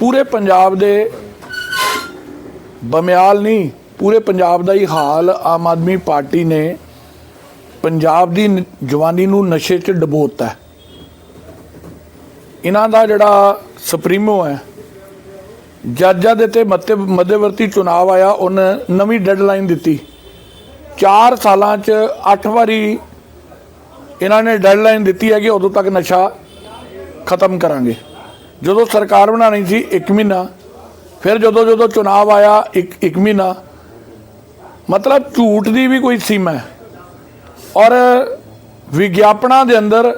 ਪੂਰੇ ਪੰਜਾਬ ਦੇ ਬਮਿਆਲ ਨਹੀਂ, ਪੂਰੇ ਪੰਜਾਬ ਦਾ ਹੀ ਹਾਲ ਆਮ ਆਦਮੀ ਪਾਰਟੀ ਨੇ ਪੰਜਾਬ ਦੀ ਜਵਾਨੀ ਨੂੰ ਨਸ਼ੇ 'ਚ ਡਬੋਤਾ ਇਹਨਾਂ ਦਾ ਜਿਹੜਾ ਸੁਪਰੀਮੋ ਹੈ, ਜੱਜਾਂ ਦੇ ਤੇ ਮੱਤੇ, ਮੱਧਵਰਤੀ ਚੁਣਾਵ ਆਇਆ, ਉਹਨੇ ਨਵੀਂ ਡੈਡਲਾਈਨ ਦਿੱਤੀ। 4 ਸਾਲਾਂ 'ਚ 8 ਵਾਰੀ ਇਹਨਾਂ ਨੇ ਡੈਡਲਾਈਨ ਦਿੱਤੀ ਹੈ ਕਿ ਉਦੋਂ ਤੱਕ ਨਸ਼ਾ ਖਤਮ ਕਰਾਂਗੇ। ਜਦੋਂ ਸਰਕਾਰ ਬਣਾਣੀ ਸੀ 1 ਮਹੀਨਾ, ਫਿਰ ਜਦੋਂ ਜਦੋਂ ਚੁਣਾਵ ਆਇਆ ਇੱਕ ਇੱਕ ਮਹੀਨਾ, ਮਤਲਬ ਝੂਠ ਦੀ ਵੀ ਕੋਈ ਸੀਮਾ ਹੈ। ਔਰ ਵਿਗਿਆਪਨਾਂ ਦੇ ਅੰਦਰ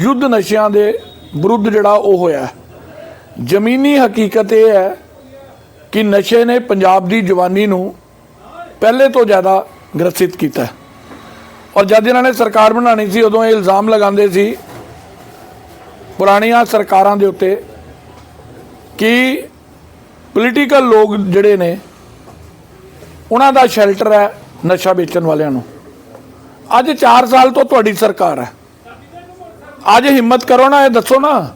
ਯੁੱਧ ਨਸ਼ਿਆਂ ਦੇ ਵਿਰੁੱਧ ਜਿਹੜਾ ਉਹ ਹੋਇਆ ਜ਼ਮੀਨੀ ਹਕੀਕਤ ਇਹ ਹੈ ਕਿ ਨਸ਼ੇ ਨੇ ਪੰਜਾਬ ਦੀ ਜਵਾਨੀ ਨੂੰ ਪਹਿਲੇ ਤੋਂ ਜ਼ਿਆਦਾ ਗ੍ਰਸਿਤ ਕੀਤਾ ਔਰ ਜਦ ਇਹਨਾਂ ਨੇ ਸਰਕਾਰ ਬਣਾਣੀ ਸੀ, ਉਦੋਂ ਇਹ ਇਲਜ਼ਾਮ ਲਗਾਉਂਦੇ ਸੀ, ਪੁਰਾਣੀਆਂ ਸਰਕਾਰਾਂ ਦੇ ਉੱਤੇ ਕਿ ਪੋਲੀਟੀਕਲ ਲੋਕ ਜਿਹੜੇ ਨੇ, ਉਹਨਾਂ ਦਾ ਸ਼ੈਲਟਰ ਹੈ ਨਸ਼ਾ ਵੇਚਣ ਵਾਲਿਆਂ ਨੂੰ। ਅੱਜ 4 ਸਾਲ ਤੋਂ ਤੁਹਾਡੀ ਸਰਕਾਰ ਹੈ। ਅੱਜ ਹਿੰਮਤ ਕਰੋ ਨਾ, ਇਹ ਦੱਸੋ ਨਾ।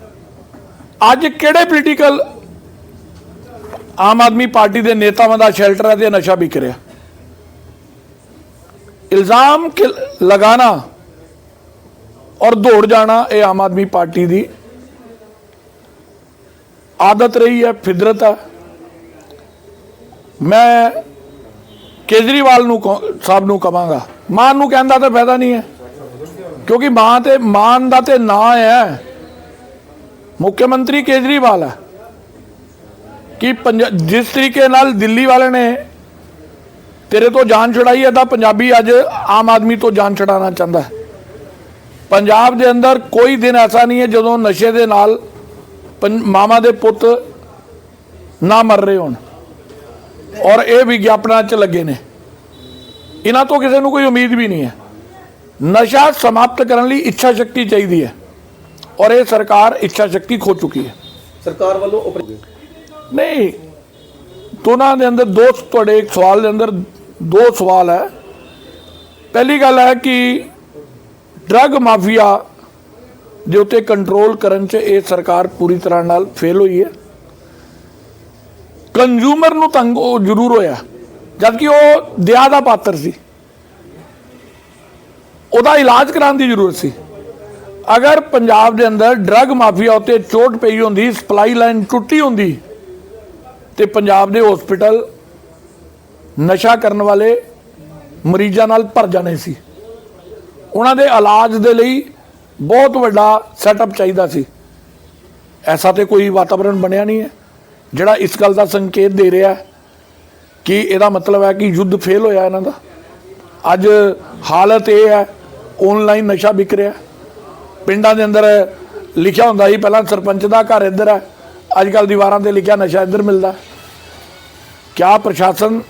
ਅੱਜ ਕਿਹੜੇ ਪੋਲੀਟੀਕਲ ਆਮ ਆਦਮੀ ਪਾਰਟੀ ਦੇ ਨੇਤਾਵਾਂ ਦਾ ਸ਼ੈਲਟਰ ਹੈ ਤੇ ਨਸ਼ਾ ਵਿਕ ਰਿਹਾ? ਇਲਜ਼ਾਮ ਕਿ- ਲਗਾना ਔਰ ਦੌੜ ਜਾਣਾ ਇਹ ਆਮ ਆਦਮੀ ਪਾਰਟੀ ਦੀ ਆਦਤ ਰਹੀ ਹੈ ਫਿਦਰਤ ਹੈ। ਮੈਂ ਕੇਜਰੀਵਾਲ ਨੂੰ ਕਹੂੰ- ਸਾਹਿਬ ਨੂੰ ਕਵਾਂਗਾ ਮਾਨ ਨੂੰ ਕਹਿੰਦਾ ਤਾਂ ਫਾਇਦਾ ਨਹੀਂ ਹੈ। ਕਿਉਂਕਿ ਮਾਂ ਤੇ, ਮਾਨ ਦਾ ਤੇ ਨਾਂ ਹੈ। ਮੁੱਖ ਮੰਤਰੀ ਕੇਜਰੀਵਾਲ ਹੈ। ਕਿ ਪੰਜ- ਜਿਸ ਤਰੀਕੇ ਨਾਲ ਦਿੱਲੀ ਵਾਲੇ ਨੇ ਤੇਰੇ ਤੋਂ ਜਾਨ ਛੁਡਾਈ ਹੈ, ਤਾਂ ਪੰਜਾਬੀ ਅੱਜ ਆਮ ਆਦਮੀ ਤੋਂ ਜਾਨ ਛੁਡਾਉਣਾ ਚਾਹੁੰਦਾ ਹੈ। ਪੰਜਾਬ ਦੇ ਅੰਦਰ ਕੋਈ ਦਿਨ ਐਸਾ ਨਹੀਂ ਹੈ, ਜਦੋਂ ਨਸ਼ੇ ਦੇ ਨਾਲ ਮਾਮਾ ਦੇ ਪੁੱਤ ਨਾ ਮਰ ਰਹੇ ਹੋਣ। ਔਰ ਇਹ ਵਿਗਿਆਪਨਾਂ 'ਚ ਲੱਗੇ ਨੇ। ਇਹਨਾਂ ਤੋਂ ਕਿਸੇ ਨੂੰ ਕੋਈ ਉਮੀਦ ਵੀ ਨਹੀਂ ਹੈ। ਨਸ਼ਾ ਸਮਾਪਤ ਕਰਨ ਲਈ ਇੱਛਾ ਸ਼ਕਤੀ ਚਾਹੀਦੀ ਹੈ। ਔਰ ਇਹ ਸਰਕਾਰ ਇੱਛਾ ਸ਼ਕਤੀ ਖੋ ਚੁੱਕੀ ਹੈ। ਸਰਕਾਰ ਵੱਲੋਂ ਨਹੀਂ ਦੋਨਾਂ ਦੇ ਅੰਦਰ ਦੋ ਤੁਹਾਡੇ ਇੱਕ ਸਵਾਲ ਦੇ ਅੰਦਰ ਦੋ ਸਵਾਲ ਹੈ। ਪਹਿਲੀ ਗੱਲ ਹੈ ਕਿ ਡਰੱਗ ਮਾਫੀਆ ਦੇ ਉੱਤੇ ਕੰਟਰੋਲ ਕਰਨ 'ਚ ਇਹ ਸਰਕਾਰ ਪੂਰੀ ਤਰ੍ਹਾਂ ਨਾਲ ਫੇਲ ਹੋਈ ਹੈ। ਕੰਜ਼ੂਮਰ ਨੂੰ ਤੰਗ ਉਹ ਜ਼ਰੂਰ ਹੋਇਆ। ਜਦਕਿ ਉਹ ਦਇਆ ਦਾ ਪਾਤਰ ਸੀ। ਉਹਦਾ ਇਲਾਜ ਕਰਾਉਣ ਦੀ ਜ਼ਰੂਰਤ ਸੀ। ਅਗਰ ਪੰਜਾਬ ਦੇ ਅੰਦਰ ਡਰੱਗ ਮਾਫੀਆ ਉੱਤੇ ਚੋਟ ਪਈ ਹੁੰਦੀ ਸਪਲਾਈ ਲਾਈਨ ਟੁੱਟੀ ਹੁੰਦੀ, ਤੇ ਪੰਜਾਬ ਦੇ ਹਸਪੀਟਲ ਨਸ਼ਾ ਕਰਨ ਵਾਲੇ ਮਰੀਜ਼ਾਂ ਨਾਲ ਭਰ ਜਾਣੇ ਸੀ। ਉਹਨਾਂ ਦੇ ਇਲਾਜ ਦੇ ਲਈ ਬਹੁਤ ਵੱਡਾ ਸੈਟਅਪ ਚਾਹੀਦਾ ਸੀ। ਐਸਾ ਤੇ ਕੋਈ ਵਾਤਾਵਰਣ ਬਣਿਆ ਨਹੀਂ ਹੈ। ਜਿਹੜਾ ਇਸ ਗੱਲ ਦਾ ਸੰਕੇਤ ਦੇ ਰਿਹਾ ਕਿ ਇਹਦਾ ਮਤਲਬ ਹੈ ਕਿ ਯੁੱਧ ਫੇਲ ਹੋਇਆ ਇਹਨਾਂ ਦਾ। ਅੱਜ ਹਾਲਤ ਇਹ ਹੈ ਆਨਲਾਈਨ ਨਸ਼ਾ ਵਿਕ ਰਿਹਾ ਪਿੰਡਾਂ ਦੇ ਅੰਦਰ ਲਿਖਿਆ ਹੁੰਦਾ ਸੀ, ਪਹਿਲਾਂ ਸਰਪੰਚ ਦਾ ਘਰ ਇੱਧਰ ਹੈ ਅੱਜ ਕੱਲ ਦੀਵਾਰਾਂ ਤੇ ਲਿਖਿਆ ਨਸ਼ਾ ਇੱਧਰ ਮਿਲਦਾ। ਕਿਆ ਪ੍ਰਸ਼ਾਸਨ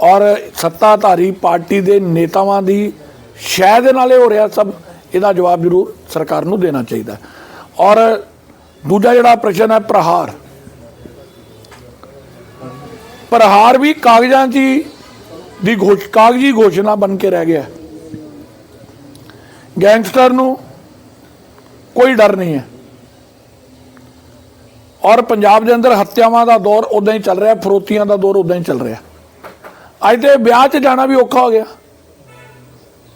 ਔਰ ਸੱਤਾਧਾਰੀ ਪਾਰਟੀ ਦੇ ਨੇਤਾਵਾਂ ਦੀ ਸ਼ਾਇਦ ਦੇ ਨਾਲੇ ਹੋ ਰਿਹਾ ਸਭ। ਇਹਦਾ ਜਵਾਬ ਜ਼ਰੂਰ ਸਰਕਾਰ ਨੂੰ ਦੇਣਾ ਚਾਹੀਦਾ ਔਰ ਦੂਜਾ ਜਿਹੜਾ ਪ੍ਰਸ਼ਨ ਹੈ ਪ੍ਰਹਾਰ। ਪ੍ਰਹਾਰ ਵੀ ਕਾਗਜ਼ਾਂ 'ਚ ਹੀ ਦੀ ਘੋਸ਼ ਕਾਗਜ਼ੀ ਘੋਸ਼ਣਾ ਬਣ ਕੇ ਰਹਿ ਗਿਆ ਗੈਂਗਸਟਰ ਨੂੰ ਕੋਈ ਡਰ ਨਹੀਂ ਹੈ। ਔਰ ਪੰਜਾਬ ਦੇ ਅੰਦਰ ਹੱਤਿਆਵਾਂ ਦਾ ਦੌਰ ਉਦਾਂ ਹੀ ਚੱਲ ਰਿਹਾ, ਫਰੋਤੀਆਂ ਦਾ ਦੌਰ ਉਦਾਂ ਹੀ ਚੱਲ ਰਿਹਾ। ਅੱਜ ਤੇ ਵਿਆਹ 'ਚ ਜਾਣਾ ਵੀ ਔਖਾ ਹੋ ਗਿਆ।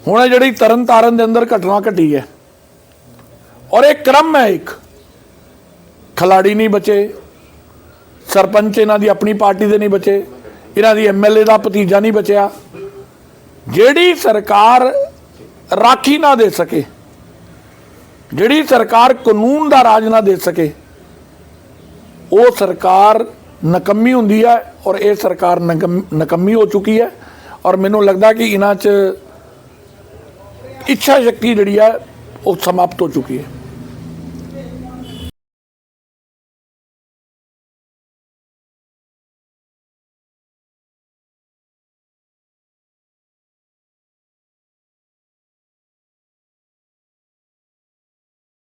ਹੁਣ ਇਹ ਜਿਹੜੀ ਤਰਨ ਤਾਰਨ ਦੇ ਅੰਦਰ ਘਟਨਾ ਘਟੀ ਹੈ, ਔਰ ਇਹ ਕ੍ਰਮ ਹੈ ਇੱਕ। ਖਿਲਾੜੀ ਨਹੀਂ ਬਚੇ, ਸਰਪੰਚ ਇਹਨਾਂ ਦੀ ਆਪਣੀ ਪਾਰਟੀ ਦੇ ਨਹੀਂ ਬਚੇ, ਇਹਨਾਂ ਦੀ ਐਮਐਲਏ ਦਾ ਭਤੀਜਾ ਨਹੀਂ ਬਚਿਆ। ਜਿਹੜੀ ਸਰਕਾਰ ਰਾਖੀ ਨਾ ਦੇ ਸਕੇ, ਜਿਹੜੀ ਸਰਕਾਰ ਕਾਨੂੰਨ ਦਾ ਰਾਜ ਨਾ ਦੇ ਸਕੇ, ਉਹ ਸਰਕਾਰ ਨਕੰਮੀ ਹੁੰਦੀ ਹੈ ਔਰ ਇਹ ਸਰਕਾਰ ਨਕੰਮ- ਨਕੰਮੀ ਹੋ ਚੁੱਕੀ ਹੈ। ਔਰ ਮੈਨੂੰ ਲੱਗਦਾ ਕਿ ਇਹਨਾਂ 'ਚ ਇੱਛਾ ਸ਼ਕਤੀ ਜਿਹੜੀ ਹੈ ਉਹ ਸਮਾਪਤ ਹੋ ਚੁੱਕੀ ਹੈ।